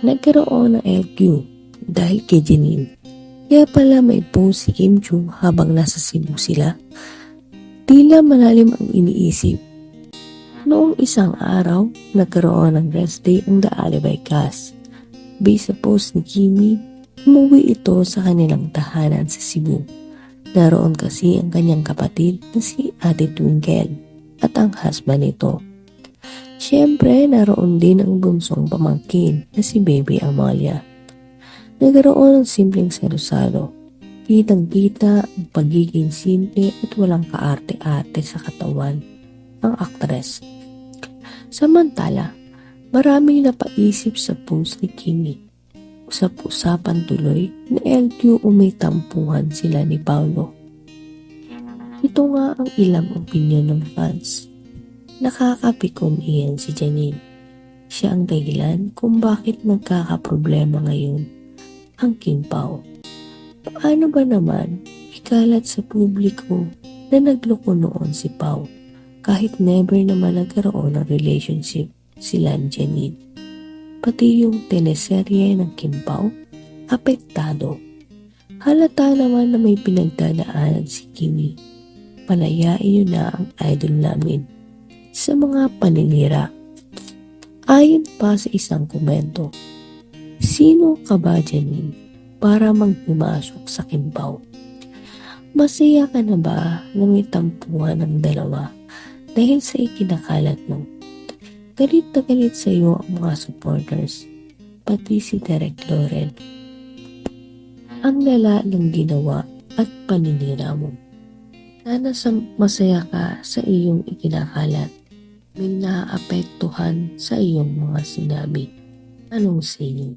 Nagkaroon ng LQ dahil kay Janine. Kaya pala may post si Kim Chu habang nasa Cebu sila. Tila malalim ang iniisip. Noong isang araw, nagkaroon ng rest day ang The Alibay cast. Based sa post ni Kimi, umuwi ito sa kanilang tahanan sa Cebu. Naroon kasi ang kanyang kapatid na si Ate Twinkle at ang husband nito. Siyempre, naroon din ang bunsong pamangkin na si Baby Amalia. Nagkaroon ng simpleng sarusalo. Kitang-kita ang pagiging simple at walang kaarte-arte sa katawan ang aktres. Samantala, maraming napaisip sa post ni Kimi. Usap-usapan tuloy na LQ o tampuhan sila ni Paolo. Ito nga ang ilang opinion ng fans. Nakakapikom iyan si Janine. Siya ang dahilan kung bakit nagkakaproblema ngayon ang Kim Pao. Paano ba naman ikalat sa publiko na nagloko noon si Pao kahit never naman nagkaroon ng relationship sila ni Janine? Pati yung teleserye ng Kim Pao, apektado. Halata naman na may pinagdadaanan si Kimi. Palayain niyo na ang idol namin sa mga paninira. Ayon pa sa isang komento, Sino ka ba, Janine, para magpumasok sa Kimpaw? Masaya ka na ba na may tampuhan ng dalawa dahil sa ikinakalat mo? Galit na galit sa iyo ang mga supporters, pati si Derek Loren. Ang lala ng ginawa at paninira mo. Sana sa masaya ka sa iyong ikinakalat. May naaapektuhan sa iyong mga sinabi. Anong iyo?